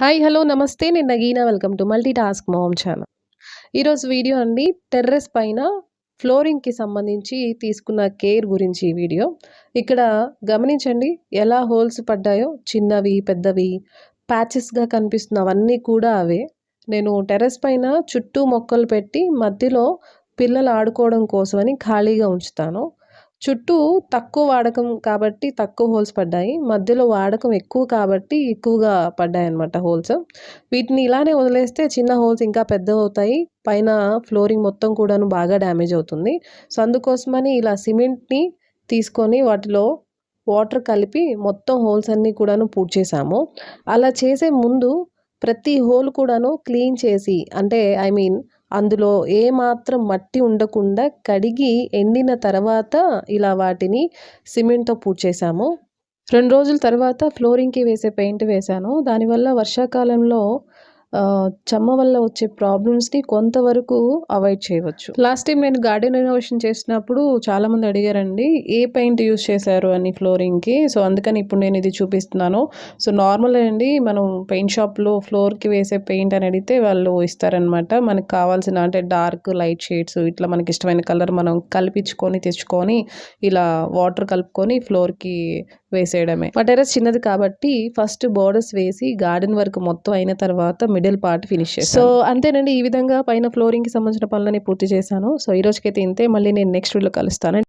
Hi hello నమస్తే. నేను Nagina. Welcome to multi task mom channel. ఈరోజు వీడియో అండి టెర్రస్ పైన ఫ్లోరింగ్కి సంబంధించి తీసుకున్న కేర్ గురించి ఈ వీడియో. ఇక్కడ గమనించండి ఎలా హోల్స్ పడ్డాయో చిన్నవి పెద్దవి ప్యాచెస్గా కనిపిస్తున్నవన్నీ కూడా అవే. నేను టెర్రస్ పైన చుట్టూ మొక్కలు పెట్టి మధ్యలో పిల్లలు ఆడుకోవడం కోసమని ఖాళీగా ఉంచుతాను. చుట్టూ తక్కువ వాడకం కాబట్టి తక్కువ హోల్స్ పడ్డాయి. మధ్యలో వాడకం ఎక్కువ కాబట్టి ఎక్కువగా పడ్డాయి అన్నమాట హోల్స్. వీటిని ఇలానే వదిలేస్తే చిన్న హోల్స్ ఇంకా పెద్దవి అవుతాయి పైన ఫ్లోరింగ్ మొత్తం కూడాను బాగా డ్యామేజ్ అవుతుంది. సో అందుకోసమని ఇలా సిమెంట్ని తీసుకొని వాటిలో వాటర్ కలిపి మొత్తం హోల్స్ అన్నీ కూడాను పూడ్చేసాము అలా చేసే ముందు ప్రతి హోల్ కూడాను క్లీన్ చేసి అంటే ఐ మీన్ అందులో ఏ మాత్రం మట్టి ఉండకుండా కడిగి ఎండిన తర్వాత ఇలా వాటిని సిమెంట్తో పూడ్చేసాము రెండు రోజుల తర్వాత ఫ్లోరింగ్కి వేసే పెయింట్ వేశాను. దానివల్ల వర్షాకాలంలో చెమ్మ వల్ల వచ్చే ప్రాబ్లమ్స్ని కొంతవరకు అవాయిడ్ చేయవచ్చు. లాస్ట్ టైం నేను గార్డెన్ రెనోవేషన్ చేసినప్పుడు చాలామంది అడిగారండి ఏ పెయింట్ యూస్ చేశారు అని ఫ్లోరింగ్కి సో అందుకని ఇప్పుడు నేను ఇది చూపిస్తున్నాను. సో నార్మల్ అండి మనం పెయింట్ షాప్లో ఫ్లోర్కి వేసే పెయింట్ అని అడిగితే వాళ్ళు ఇస్తారనమాట మనకు కావాల్సిన అంటే డార్క్ లైట్ షేడ్స్ ఇట్లా మనకి ఇష్టమైన కలర్ మనం కల్పించుకొని తెచ్చుకొని ఇలా వాటర్ కలుపుకొని ఫ్లోర్కి వేసేయడమే. మా టెర్రస్ చిన్నది కాబట్టి ఫస్ట్ బోర్డర్స్ వేసి గార్డెన్ వర్క్ మొత్తం అయిన తర్వాత మిడిల్ పార్ట్ ఫినిష్ సో అంతేనండి. ఈ విధంగా పైన ఫ్లోరింగ్కి సంబంధించిన పనులని పూర్తి చేశాను. సో ఈ రోజుకైతే ఇంతే. మళ్ళీ నేను నెక్స్ట్ వీడియో కలుస్తాను.